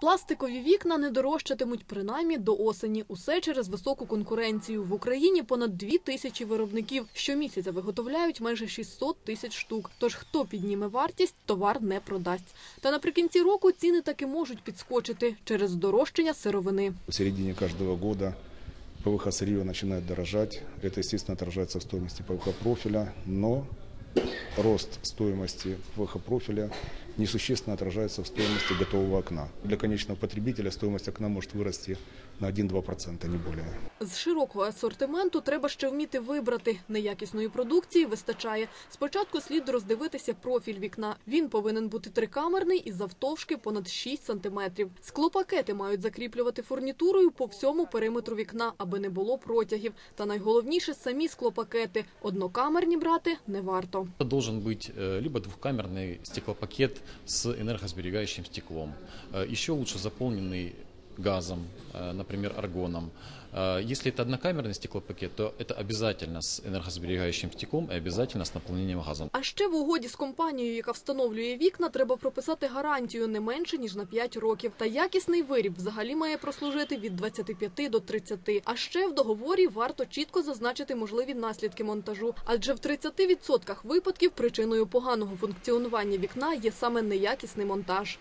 Пластикові вікна не дорожчатимуть принаймні до осені. Усе через високу конкуренцію. В Україні понад дві тисячі виробників. Щомісяця виготовляють майже 600 тисяч штук. Тож хто підніме вартість, товар не продасть. Та наприкінці року ціни таки можуть підскочити через здорожчання сировини. В середине каждого года ПВХ сырье начинает дорожать. Это, естественно, отражается в стоимости ПВХ профиля, но рост стоимости ПВХ профиля несущественно отражается в стоимости готового окна. Для конечного потребителя стоимость окна может вырасти на 1-2%, не более. З широкого асортименту треба ще вміти вибрати. Неякісної продукції вистачає. Спочатку слід роздивитися профіль вікна. Він повинен бути трикамерний і завтовшки понад 6 сантиметрів. Склопакети мають закріплювати фурнітурою по всьому периметру вікна, аби не було протягів. Та найголовніше самі склопакети. Однокамерні брати не варто. Это должен быть э, либо двухкамерный стеклопакет с энергосберегающим стеклом, э, еще лучше заполненный газом, э, например, аргоном. Э, Если это однокамерный стеклопакет, то это обязательно с энергосберегающим стеклом и обязательно с наполнением газом. А ще в угоді з компанією, яка встановлює вікна, треба прописати гарантію не менше ніж на 5 років. Та якісний виріб взагалі має прослужити від 25 до 30. А ще в договорі варто чітко зазначити можливі наслідки монтажу, адже в 30% випадків причиною поганого функціонування вікна є саме неякісний монтаж.